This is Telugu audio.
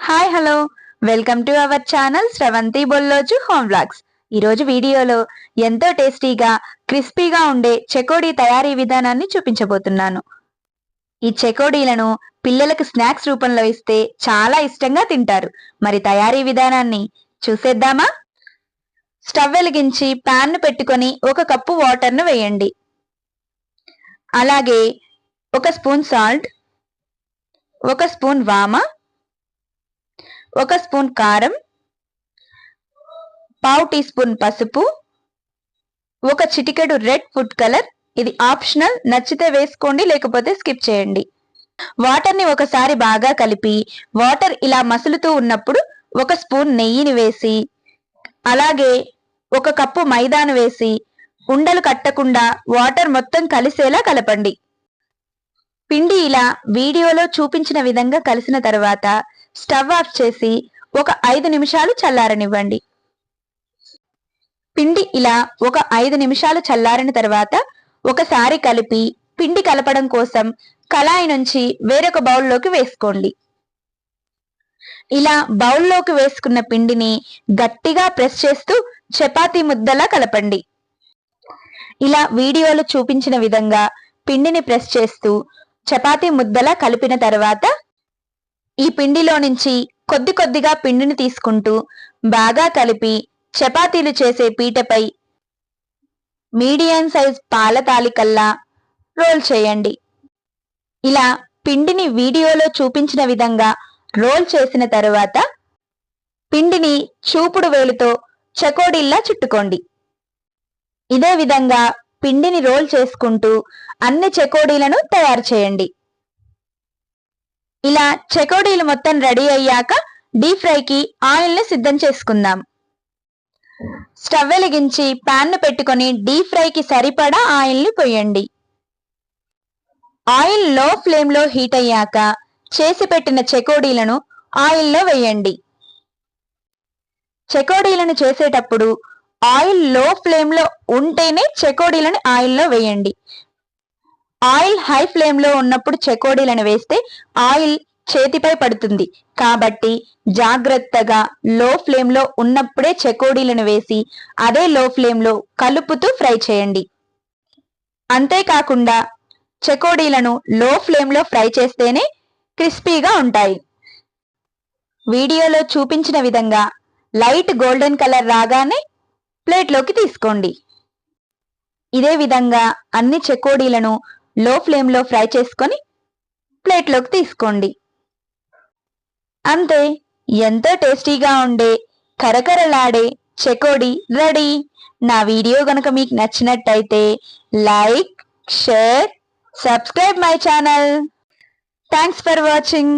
Hi hello welcome to our channel Sravanthi Bolloju home vlogs ఈరోజు వీడియోలో ఎంతో టేస్టీగా క్రిస్పీగా ఉండే చెకోడీ తయారీ విధానాన్ని చూపించబోతున్నాను. ఈ చెకోడీలను పిల్లలకు స్నాక్స్ రూపంలో ఇస్తే చాలా ఇష్టంగా తింటారు. మరి తయారీ విధానాన్ని చూసేద్దామా? స్టవ్ వెలిగించి ప్యాన్ను పెట్టుకొని ఒక కప్పు వాటర్ను వేయండి. అలాగే ఒక స్పూన్ సాల్ట్ ఒక స్పూన్ వామ ఒక స్పూన్ కారం పావు టీ స్పూన్ పసుపు ఒక చిటికెడు రెడ్ ఫుడ్ కలర్. ఇది ఆప్షనల్ నచ్చితే వేసుకోండి లేకపోతే స్కిప్ చేయండి. వాటర్ని ఒకసారి బాగా కలిపి వాటర్ ఇలా మసులుతూ ఉన్నప్పుడు ఒక స్పూన్ నెయ్యిని వేసి అలాగే ఒక కప్పు మైదాను వేసి ఉండలు కట్టకుండా వాటర్ మొత్తం కలిసేలా కలపండి. పిండి ఇలా వీడియోలో చూపించిన విధంగా కలిసిన తర్వాత స్టవ్ ఆఫ్ చేసి ఒక ఐదు నిమిషాలు చల్లారనివ్వండి. పిండి ఇలా ఒక ఐదు నిమిషాలు చల్లారిన తర్వాత ఒకసారి కలిపి పిండి కలపడం కోసం కళాయి నుంచి వేరొక బౌల్లోకి వేసుకోండి. ఇలా బౌల్లోకి వేసుకున్న పిండిని గట్టిగా ప్రెస్ చేస్తూ చపాతీ ముద్దలా కలపండి. ఇలా వీడియోలో చూపించిన విధంగా పిండిని ప్రెస్ చేస్తూ చపాతీ ముద్దలా కలిపిన తర్వాత ఈ పిండిలో నుంచి కొద్ది కొద్దిగా పిండిని తీసుకుంటూ బాగా కలిపి చపాతీలు చేసే పీటపై మీడియం సైజ్ పాల తాలికల్లా రోల్ చేయండి. ఇలా పిండిని వీడియోలో చూపించిన విధంగా రోల్ చేసిన తరువాత పిండిని చూపుడు వేలుతో చకోడీల్లా చుట్టుకోండి. ఇదే విధంగా పిండిని రోల్ చేసుకుంటూ అన్ని చెకోడీలను తయారు చేయండి. ఇలా చెకోడీలు మొత్తం రెడీ అయ్యాక డీప్ ఫ్రైకి ఆయిల్ని సిద్ధం చేసుకుందాం. స్టవ్ వెలిగించి పాన్ను పెట్టుకొని డీప్ ఫ్రైకి సరిపడా ఆయిల్ని పోయండి. ఆయిల్లో ఫ్లేమ్లో హీట్ అయ్యాక చేసి పెట్టిన చెకోడీలను ఆయిల్లో వేయండి. చెకోడీలను చేసేటప్పుడు ఆయిల్లో ఫ్లేమ్లో ఉంటేనే చెకోడీలను ఆయిల్లో వేయండి. ఆయిల్ హై ఫ్లేమ్లో ఉన్నప్పుడు చెకోడీలను వేస్తే ఆయిల్ చేతిపై పడుతుంది. కాబట్టి జాగ్రత్తగా లో ఫ్లేమ్లో ఉన్నప్పుడే చెకోడీలను వేసి అదే లో ఫ్లేమ్లో కలుపుతూ ఫ్రై చేయండి. అంతేకాకుండా చెకోడీలను లో ఫ్లేమ్లో ఫ్రై చేస్తేనే క్రిస్పీగా ఉంటాయి. వీడియోలో చూపించిన విధంగా లైట్ గోల్డెన్ కలర్ రాగానే ప్లేట్లోకి తీసుకోండి. ఇదే విధంగా అన్ని చెకోడీలను లో ఫ్లేమ్లో ఫ్రై చేసుకొని ప్లేట్లోకి తీసుకోండి. అంతే ఎంతో టేస్టీగా ఉండే కరకరలాడే చెకోడి రెడీ. నా వీడియో గనుక మీకు నచ్చినట్టయితే like share subscribe my channel. Thanks for watching.